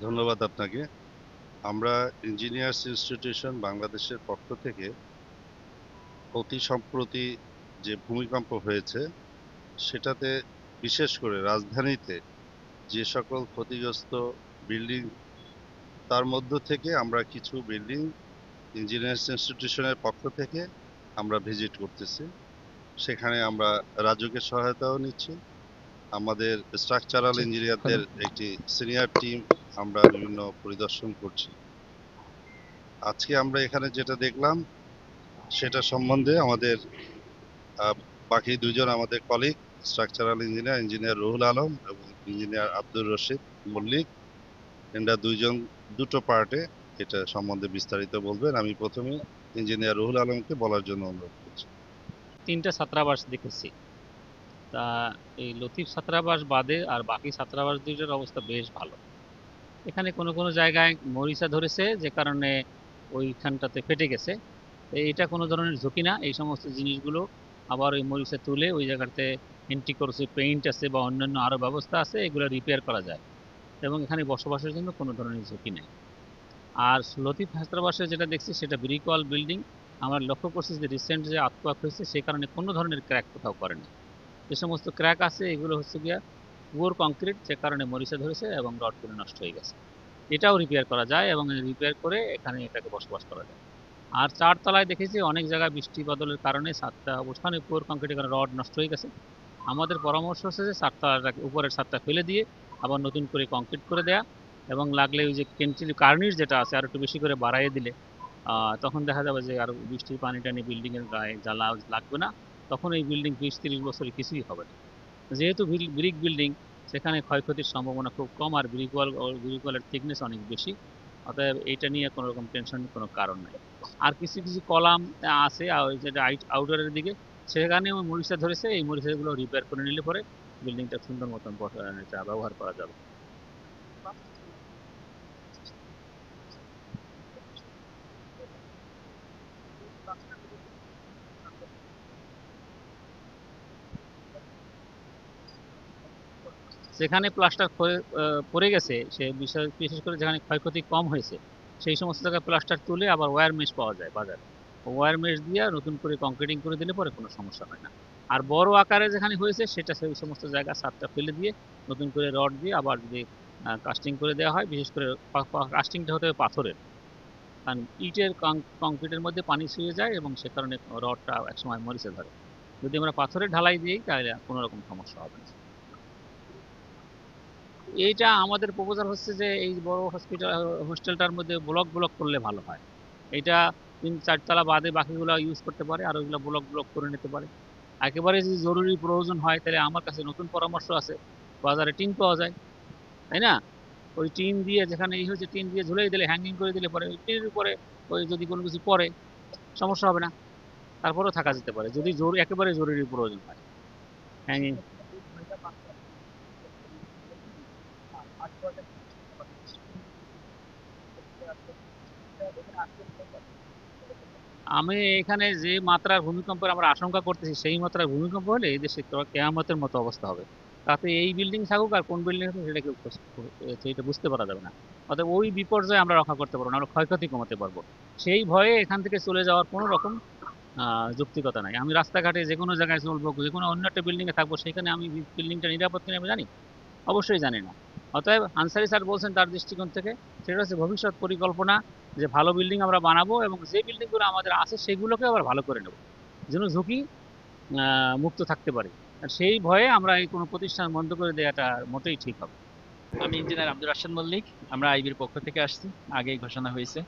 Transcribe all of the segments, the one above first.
ধন্যবাদ আপনাকে। আমরা ইঞ্জিনিয়ার্স ইনস্টিটিউশন বাংলাদেশের পক্ষ থেকে অতি সম্প্রতি যে ভূমিকম্প হয়েছে সেটাতে বিশেষ করে রাজধানীতে যে সকল ক্ষতিগ্রস্ত বিল্ডিং তার মধ্য থেকে আমরা কিছু বিল্ডিং ইঞ্জিনিয়ার্স ইনস্টিটিউশনের পক্ষ থেকে আমরা ভিজিট করতেছি। সেখানে আমরা রাজুকের সহায়তাও নিচ্ছি। আমাদের স্ট্রাকচারাল ইঞ্জিনিয়ারদের একটি সিনিয়র টিম আমরা বিভিন্ন পরিদর্শন করছি। আজকে আমরা এখানে যেটা দেখলাম, সেটা সম্বন্ধে আমাদের বাকি দুজন আমাদের colleague structural engineer engineer Ruhul Alam এবং ইঞ্জিনিয়ার আব্দুর রশিদ মল্লিক। এরা দুইজন, দুটো পার্টে এটা সম্বন্ধে বিস্তারিত বলবেন। আমি প্রথমে ইঞ্জিনিয়ার রুহুল আলমকে বলার জন্য অনুরোধ করছি। তিনটা ছাত্রাবাস দেখেছি। তা এই লতিফ ছাত্রাবাস বাদে আর বাকি ছাত্রাবাস দুইটার অবস্থা বেশ ভালো। এখানে কোনো কোনো জায়গায় মরিচা ধরেছে, যে কারণে ওইখানটাতে ফেটে গেছে। এটা কোনো ধরনের ঝুঁকি না, এই সমস্ত জিনিসগুলো আবার ওই মরিচা তুলে ওই জায়গাতে এন্ট্রি করছে পেইন্ট আছে বা অন্যান্য আরও ব্যবস্থা আছে, এগুলো রিপেয়ার করা যায়। এবং এখানে বসবাসের জন্য কোনো ধরনের ঝুঁকি নেই। আর লতিফ ছাত্রাবাসে যেটা দেখছি, সেটা ব্রিকওয়াল বিল্ডিং। আমরা লক্ষ্য করছি যে রিসেন্ট যে আত্মহাত হয়েছে, সেই কারণে কোনো ধরনের ক্র্যাক কোথাও করেনি। যে সমস্ত ক্র্যাক আছে, এগুলো হচ্ছে গিয়া পুয়ার কংক্রিট যে কারণে মরিচা ধরেছে এবং রড করে নষ্ট হয়ে গেছে। এটাও রিপেয়ার করা যায় এবং রিপেয়ার করে এখানে এটাকে বসবাস করা যায়। আর চারতলায় দেখেছি অনেক জায়গায় বৃষ্টি বদলের কারণে সাতটা ওখানে পুয়ার কংক্রিটের কারণে রড নষ্ট হয়ে গেছে। আমাদের পরামর্শ হচ্ছে যে সাতটাটাকে উপরের সাতটা ফেলে দিয়ে আবার নতুন করে কংক্রিট করে দেয়া এবং লাগলে ওই যে কেন্টিলি কার্নিশ যেটা আছে আর একটু বেশি করে বাড়াইয়ে দিলে তখন দেখা যাবে যে আর বৃষ্টির পানি টানি বিল্ডিং এর গায়ে জ্বালা লাগবে না। তখন এই বিল্ডিং বিশ তিরিশ বছরে কিছুই হবে না। যেহেতু ব্রিক বিল্ডিং সেখানে ক্ষয়ক্ষতির সম্ভাবনা খুব কম আর ব্রিক ওয়াল ব্রিক ওয়ালের থিকনেস অনেক বেশি। অতএব এইটা নিয়ে কোনো রকম টেনশনের কোনো কারণ নাই। আর কিছু কিছু কলাম আছে যেটা আউটারের দিকে। সেখানেও মরিচা ধরেছে, এই মরিচাগুলো রিপেয়ার করে নিলে পরে বিল্ডিংটা সুন্দর মতন ব্যবহার করা যাবে। যেখানে প্লাস্টার পড়ে গেছে, সে বিশেষ বিশেষ করে যেখানে ক্ষয়ক্ষতি কম হয়েছে, সেই সমস্ত জায়গায় প্লাস্টার তুলে আবার ওয়্যার মেশ পাওয়া যায় বাজারে। ওয়্যার মেশ দিয়ে নতুন করে কংক্রিটিং করে দিলে পরে কোনো সমস্যা হয় না। আর বড় আকারে যেখানে হয়েছে, সেটা সেই সমস্ত জায়গা সাতটা ফেলে দিয়ে নতুন করে রড দিয়ে আবার যদি কাস্টিং করে দেওয়া হয়, বিশেষ করে কাস্টিংটা হতে হবে পাথরের। কারণ ইটের কংক্রিটের মধ্যে পানি শুয়ে যায় এবং সে কারণে রডটা একসময় মরিচে ধরে। যদি আমরা পাথরের ঢালাই দিই, তাহলে কোনো রকম সমস্যা হবে না। এইটা আমাদের প্রপোজাল হচ্ছে যে এই বড় হসপিটাল হোস্টেলটার মধ্যে ব্লক ব্লক করলে ভালো হয়। এটা তিন, চারতলা বাদে বাকিগুলো ইউজ করতে পারে আর ওইগুলো ব্লক ব্লক করে নিতে পারে। একেবারে যদি জরুরি প্রয়োজন হয়, তাহলে আমার কাছে নতুন পরামর্শ আছে। বাজারে টিন পাওয়া যায়, তাই না? ওই টিন দিয়ে যেখানে এই হচ্ছে টিন দিয়ে ঝুলিয়ে দিলে হ্যাঙ্গিং করে দিলে পরে ওই টিনের উপরে ওই যদি কোনো কিছু পরে সমস্যা হবে না। তারপরেও থাকা যেতে পারে, যদি জরুরি, একেবারে জরুরি প্রয়োজন হয়। হ্যাঙ্গিং আমি এখানে যে মাত্রার ভূমিকম্পের আমরা আশঙ্কা করতেছি, সেই মাত্রার ভূমিকম্প হলে এই দেশে কেয়ামতের মতো অবস্থা হবে। তাতে এই বিল্ডিং থাকুক আর কোন বিল্ডিং থাকুক, সেটা কেউ সেটা বুঝতে পারা যাবে না। অতএব ওই বিপর্যয় আমরা রক্ষা করতে পারব না আমরা ক্ষয়ক্ষতি কমাতে পারব। সেই ভয়ে এখান থেকে চলে যাওয়ার কোনো রকম যৌক্তিকতা নাই। আমি রাস্তাঘাটে যে কোনো জায়গায় চলবো, যে কোনো অন্য একটা বিল্ডিংয়ে থাকব, সেখানে আমি বিল্ডিংটা নিরাপত্তা নিয়ে আমি জানি? অবশ্যই জানি না। অতএব আনসারি স্যার বলছেন তার দৃষ্টিকোণ থেকে, সেটা হচ্ছে ভবিষ্যৎ পরিকল্পনা, যে ভালো বিল্ডিং আমরা বানাবো এবং যে বিল্ডিংগুলো আমাদের আছে সেগুলোকে আবার ভালো করে নেব, যেন ঝুঁকি মুক্ত থাকতে পারে। আর সেই ভয়ে আমরা এই কোনো প্রতিষ্ঠান বন্ধ করে দেওয়াটা মোটেই ঠিক হবে আমি ইঞ্জিনিয়ার আব্দুর রাশেদ মল্লিক, আমরা আইবির পক্ষ থেকে আসছি, আগেই ঘোষণা হয়েছে।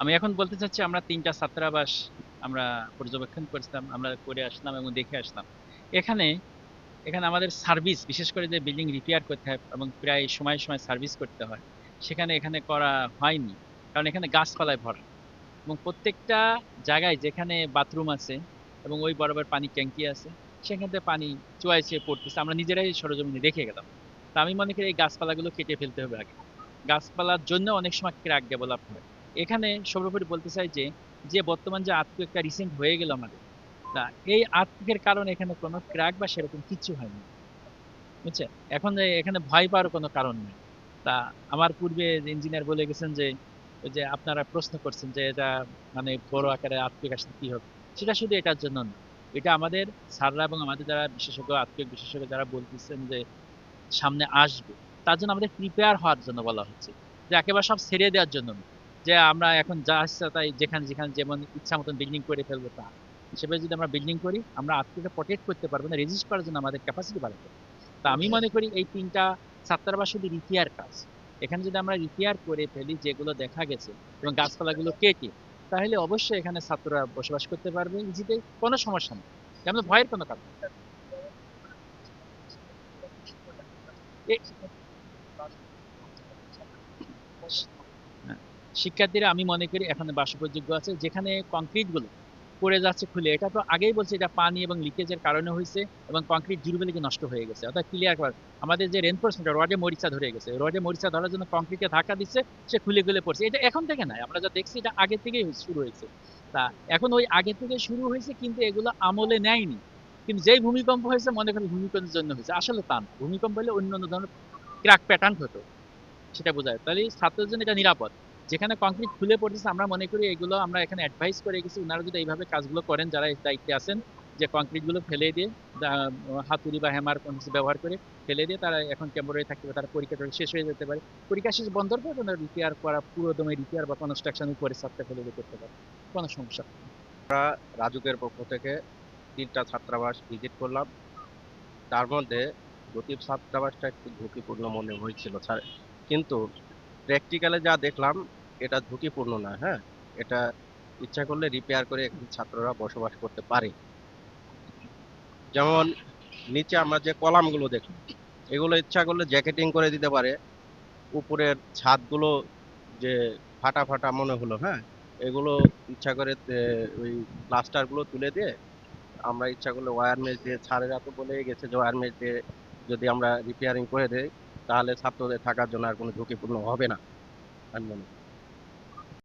আমি এখন বলতে চাচ্ছি, আমরা তিনটা ছাত্রাবাস আমরা পর্যবেক্ষণ করছিলাম, আমরা করে আসলাম এবং দেখে আসলাম। এখানে এখানে আমাদের সার্ভিস বিশেষ করে যে বিল্ডিং রিপেয়ার করতে হয় এবং প্রায় সময় সময় সার্ভিস করতে হয়, সেখানে এখানে করা হয়নি। কারণ এখানে গাছপালায় ভরা। এবং প্রত্যেকটা জায়গায় যেখানে বাথরুম আছে এবং ওই বরাবর পানি ট্যাঙ্কি আছে, সেখান থেকে পানি চুয়ায় চেয়ে পড়তেছে। আমরা নিজেরাই সরজমিনে দেখে গেলাম। তা আমি মনে করি এই গাছপালাগুলো কেটে ফেলতে হবে আগে। গাছপালার জন্য অনেক সময় ক্র্যাক ডেভেলপ হয়। এখানে সর্বোপরি বলতে চাই যে যে বর্তমান যে আর্থিক একটা রিসেন্ট হয়ে গেল আমাদের তা এই আর্থিকের কারণে এখানে কোনো ক্র্যাক বা সেরকম কিচ্ছু হয়নি। বুঝছে? এখন এখানে ভয় পাওয়ার কোনো কারণ নেই। তা আমার পূর্বে ইঞ্জিনিয়ার বলে গেছেন যে, ওই যে আপনারা প্রশ্ন করছেন যে এটা মানে বড় আকারে আত্মিক আসলে কি হবে? সেটা শুধু এটার জন্য না। এটা আমাদের স্যাররা এবং আমাদের যারা বিশেষজ্ঞ আত্মিক বিশেষজ্ঞ যারা বলতেছেন যে সামনে আসবে, তার জন্য আমাদের প্রিপেয়ার হওয়ার জন্য বলা হচ্ছে। যে একেবারে সব ছেড়ে দেওয়ার জন্য যে আমরা এখন যা ইচ্ছা তাই যেখানে যেখানে যেমন ইচ্ছা মতন বিল্ডিং করে ফেলব তা। সেভাবে যদি আমরা বিল্ডিং করি আমরা আত্মীয়কে প্রোটেক্ট করতে পারব না রেজিস্ট করার জন্য আমাদের ক্যাপাসিটি বাড়াতে হবে। তা আমি মনে করি এই তিনটা ছাত্রাবাস শুধু রিপেয়ার কাজ। এখানে যদি আমরা রিপেয়ার করে ফেলি যেগুলো দেখা গেছে এবং গাছপালাগুলো কেটে তাহলে অবশ্যই এখানে ছাত্ররা বসবাস করতে পারবে ইজিতে কোনো সমস্যা নেই। যেমন ভয়ের কোনো কারণ হ্যাঁ, শিক্ষার্থীরা আমি মনে করি এখানে বাসযোগ্য আছে যেখানে কংক্রিটগুলো পড়ে যাচ্ছে খুলে। এটা তো আগেই বলছে, এটা পানি এবং লিকেজের কারণে হয়েছে এবং কংক্রিট জুরবেলিকে নষ্ট হয়ে গেছে। অর্থাৎ ক্লিয়ার করার আমাদের যে রেনফোর্সমেন্ট রডে মরিচা ধরে গেছে। রডে মরিচা ধরার জন্য কংক্রিটে ধাক্কা দিচ্ছে, সে খুলে খুলে পড়ছে। এটা এখন থেকে নাই, আমরা যা দেখছি এটা আগে থেকেই শুরু হয়েছে। তা এখন ওই আগে থেকে শুরু হয়েছে, কিন্তু এগুলো আমলে নেয়নি। কিন্তু যেই ভূমিকম্প হয়েছে, মনে করেন ভূমিকম্পের জন্য হয়েছে। আসলে তা না। ভূমিকম্প হলে অন্য অন্য ধরনের ক্র্যাক প্যাটার্ন হতো। সেটা বোঝায়। তাহলে ছাত্রের জন্য এটা নিরাপদ। যেখানে কংক্রিট খুলে পড়তেছে, আমরা মনে করি এগুলো আমরা এখানে অ্যাডভাইস করে গেছি ওনারা যদি এইভাবে কাজগুলো করেন, যারা দায়িত্বে আছেন, যে কংক্রিটগুলো ফেলে দিয়ে হাতুড়ি বা হ্যামার কোনো কিছু ব্যবহার করে ফেলে দিয়ে তারা এখন টেম্পোরারি থাকতে পারে, তারা পরীক্ষা টরীক্ষা শেষ হয়ে যেতে পারে। পরীক্ষা শেষ বন্ধ করে তারা রিপেয়ার করা, পুরো দমে রিপেয়ার বা কনস্ট্রাকশন করে ছাত্র ফেলে দিয়ে করতে পারে। কোনো সমস্যা নেই। রাজুকের পক্ষ থেকে তিনটা ছাত্রাবাস ভিজিট করলাম। তার মধ্যে লতিফ ছাত্রাবাসটা একটু ঝুঁকিপূর্ণ মনে হয়েছিল, স্যার। কিন্তু প্র্যাকটিক্যালে যা দেখলাম এটা ঝুঁকিপূর্ণ না হ্যাঁ? এটা ইচ্ছা করলে রিপেয়ার করে ছাত্ররা বসবাস করতে পারে। যেমন নিচে আমরা যে কলামগুলো দেখলাম, এগুলো ইচ্ছা করলে জ্যাকেটিং করে দিতে পারে। উপরের ছাদগুলো যে ফাটা ফাটা মনে হলো হ্যাঁ? এগুলো ইচ্ছা করে ওই প্লাস্টারগুলো তুলে দিয়ে আমরা ইচ্ছা করলে ওয়্যার মেজ দিয়ে ছাড়েরা তো বলে গেছে যে ওয়্যার মেজ দিয়ে যদি আমরা রিপেয়ারিং করে দেই, তাহলে ছাত্রদের থাকার জন্য আর কোনো ঝুঁকিপূর্ণ হবে না, আমি মনে করি।